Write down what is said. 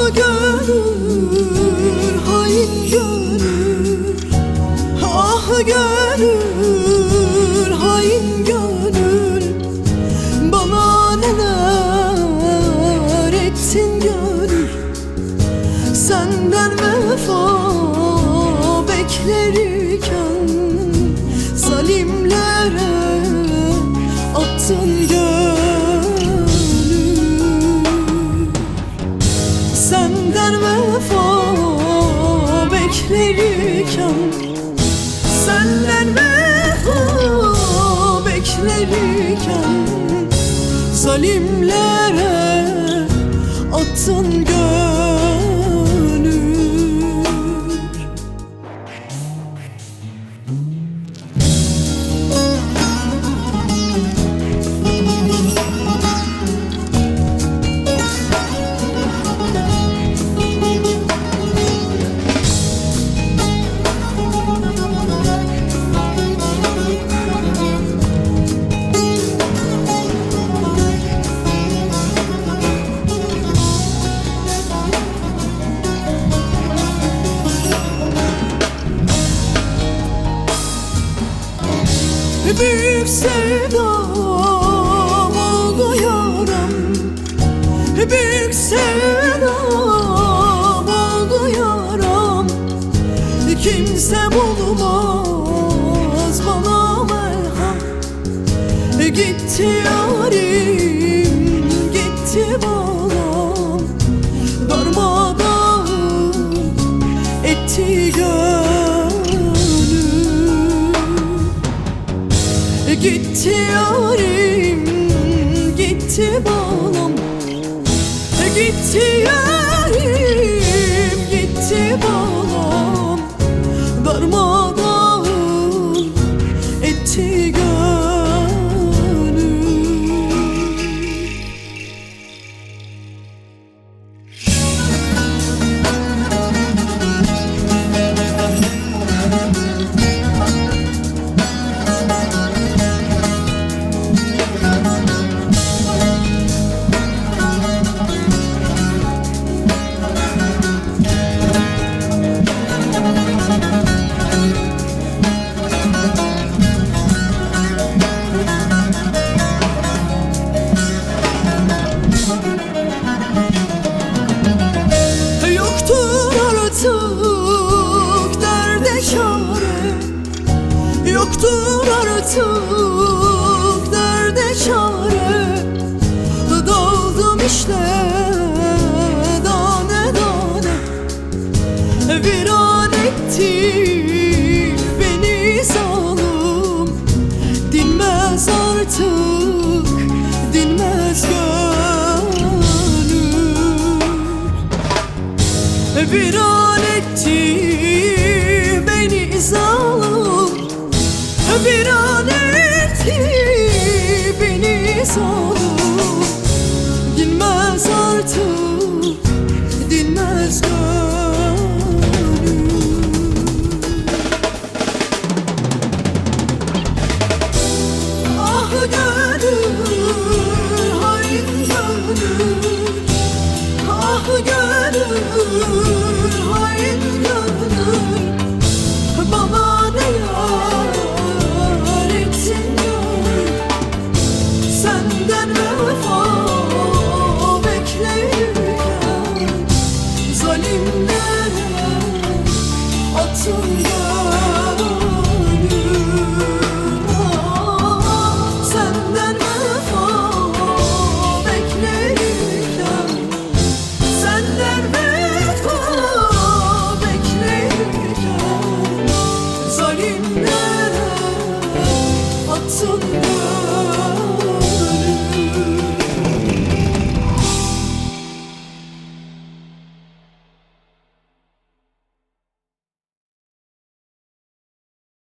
Ruhu gör Senden vefa beklerken Senden vefa beklerken Zalimlere attın gönül Büyük sevdam oldu yaram Büyük sevdam oldu yaram Kimse bulmaz bana merham. Gitti yarim, Gitti yarim, gitti balam Gitti yarim, gitti balam artık derde çare Daldım işte tane tane Viran etti beni zalim Dinmez artık dinmez gönül. Viran etti Viran etti beni zalim Dinmez artık